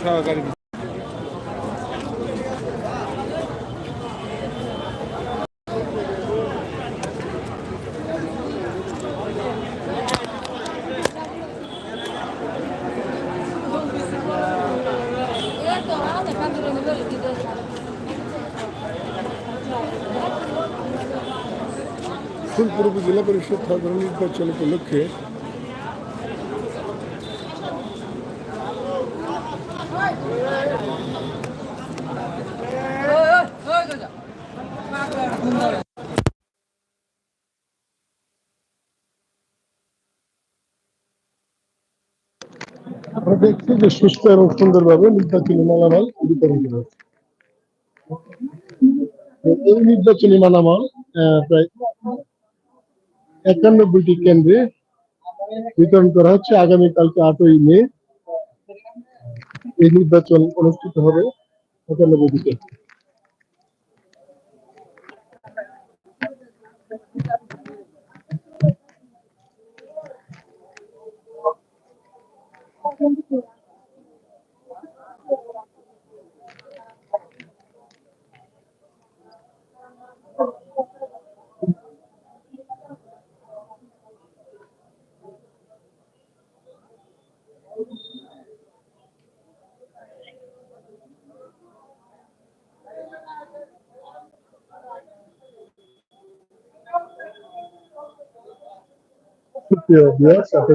সহকারী ফুলপুর উপজেলা পরিষদ নির্বাচন উপলক্ষে দেখছি যে সুস্থ এবং সুন্দরভাবে নির্বাচনী মালামাল বিতরণ করা হচ্ছে। এই নির্বাচনী মালামাল প্রায় একানব্বইটি কেন্দ্রে বিতরণ করা হচ্ছে। আগামীকালকে আটই মে এই নির্বাচন অনুষ্ঠিত হবে একানব্বইটি কেন্দ্রে।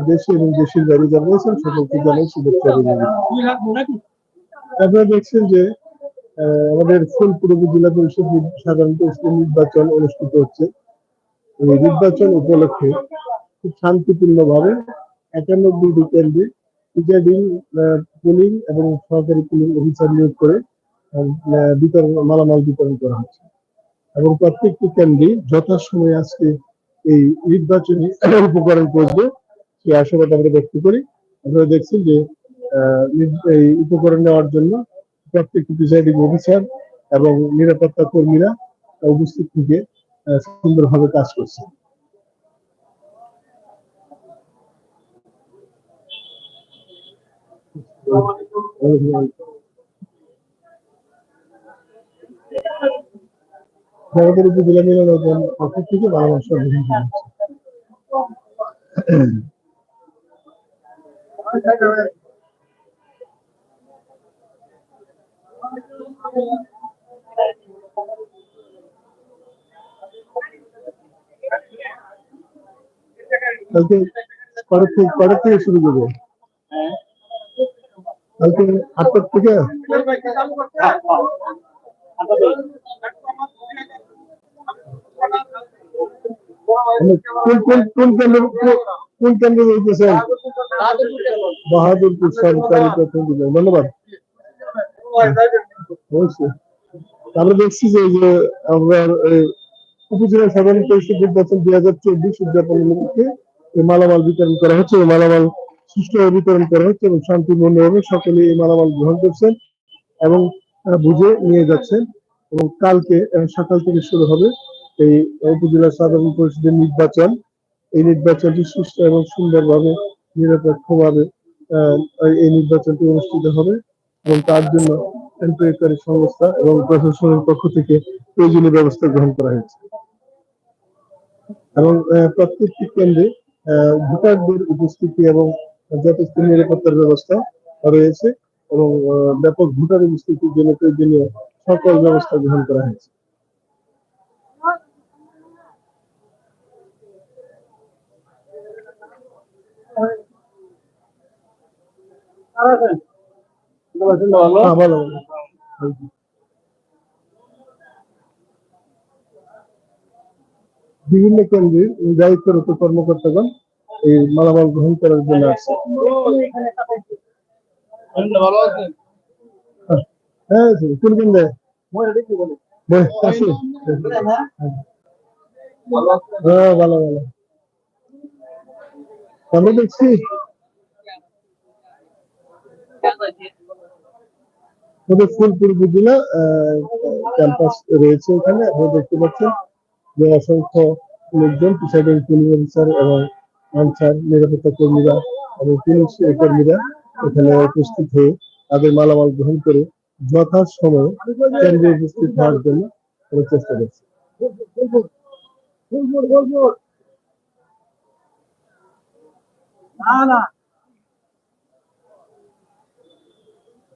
দেশে এবং যারা রয়েছেন দেখছেন যে আমাদের জেলা সাধারণত নির্বাচন অনুষ্ঠিত হচ্ছে। নির্বাচন উপলক্ষে খুব শান্তিপূর্ণ ভাবে একানব্বইটি কেন্দ্রে প্রিজাইডিং পুলিং এবং সহকারী পুলিং অফিসার নিয়োগ করে বিতরণ, মালামাল বিতরণ করা হচ্ছে। এবং প্রত্যেকটি কেন্দ্রে যথাসময়ে আজকে এই নির্বাচনী উপকরণ পৌঁছবে সেই আশাবাদ আমরা ব্যক্ত করি। আপনারা দেখছেন যে এই উপকরণ নেওয়ার জন্য প্রত্যেকটি প্রিসাইডিং অফিসার এবং নিরাপত্তা কর্মীরা উপস্থিত থেকে সুন্দরভাবে কাজ করছে পক্ষ থেকে বাংলা সরকারি কালকে কটার থেকে থেকে শুরু করবে। কালকে আটটার থেকে। কোন কোন কোন বাহাদুরপুর সরকারি ধন্যবাদ। আমরা দেখছি যে আমরা উপজেলা সাধারণ দুই হাজার চব্বিশ মালামাল বিতরণ করা হচ্ছে। মালামাল সুষ্ঠুভাবে বিতরণ করা হচ্ছে এবং শান্তিপূর্ণভাবে সকলে এই মালামাল গ্রহণ করছেন এবং বুঝে নিয়ে যাচ্ছেন এবং কালকে সকাল থেকে শুরু হবে এই উপজেলা সাধারণ পরিষদের নির্বাচন। এই নির্বাচনটি সুস্থ এবং সুন্দরভাবে নিরপেক্ষভাবে এই নির্বাচনটি অনুষ্ঠিত হবে এবং তার জন্য সংস্থা এবং প্রশাসনের পক্ষ থেকে প্রয়োজনীয় ব্যবস্থা গ্রহণ করা হয়েছে। এবং প্রত্যেকটি কেন্দ্রে ভোটারদের উপস্থিতি এবং যথেষ্ট নিরাপত্তার ব্যবস্থা রয়েছে এবং ব্যাপক ভোটার উপস্থিতির জন্য প্রয়োজনীয় সকল ব্যবস্থা গ্রহণ করা হয়েছে। ভালো। বিভিন্ন কেন্দ্রের দায়িত্বরত কর্মকর্তাগণ এই মালামাল গ্রহণ করার জন্য আসছে হ্যাঁ। হ্যাঁ ভালো ভালো আমরা দেখছি আমাদের ফুলপুর উপজেলা ক্যাম্পাস রয়েছে এখানে। আপনারা দেখতে পাচ্ছেন যে অসংখ্য লোকজন প্রিসাইডিং পুলিশ অফিসার এবং আনসার, নিরাপত্তা কর্মীরা এবং পুলিশ কর্মীরা এখানে উপস্থিত হয়ে তাদের মালামাল গ্রহণ করে যথাসময়ে কেন্দ্রে উপস্থিত হওয়ার জন্য চেষ্টা করছে। না না।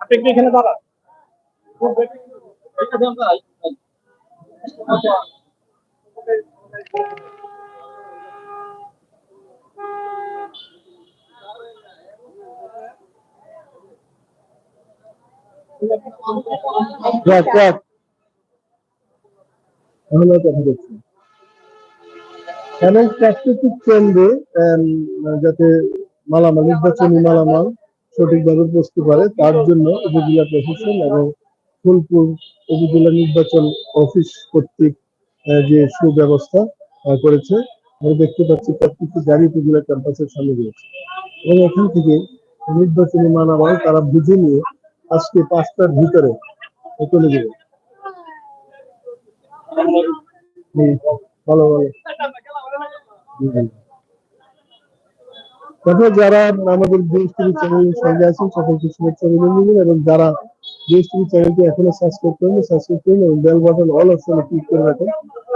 আপনি কি এখানে দাঁড়ান রাখ, প্রাকৃতিক কেন্দ্রে যাতে মালামাল, নির্বাচনী মালামাল সঠিকভাবে পৌঁছতে পারে, তার জন্য উপজেলা প্রশাসন এবং ফুলপুর উপজেলা নির্বাচন অফিস কর্তৃক যে সুব্যবস্থা করেছে, আমরা দেখতে পাচ্ছি প্রত্যেকটি গাড়ি উপজেলা ক্যাম্পাসের সামনে রয়েছে। এবং এখান থেকে নির্বাচনী মালামাল তারা বুঝে নিয়ে আজকে পাঁচটার ভিতরে চলে যাবে। ভালো ভালো। যারা আমাদের জিএসটিভি চ্যানেলের সঙ্গে আছেন, সকলকে শুভেচ্ছা অভিনন্দন এবং যারা জিএসটিভি চ্যানেলটি এখনও সাবস্ক্রাইব করেন সাবস্ক্রাইব করুন এবং বেল বাটন অল অপশনে ক্লিক করে রাখেন।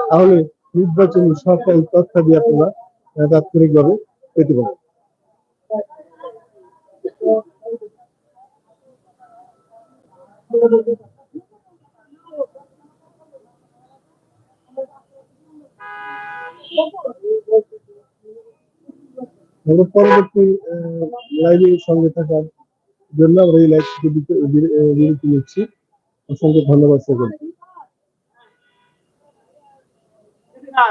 তাহলে নির্বাচনী সকল তথ্যাদি আপনারা তাৎক্ষণিকভাবে পেতে পারেন পরবর্তী লাইভের সঙ্গে থাকার জন্য আমরা এই লাইভ বিরতি- নিচ্ছি। অসংখ্য ধন্যবাদ সকলকে। না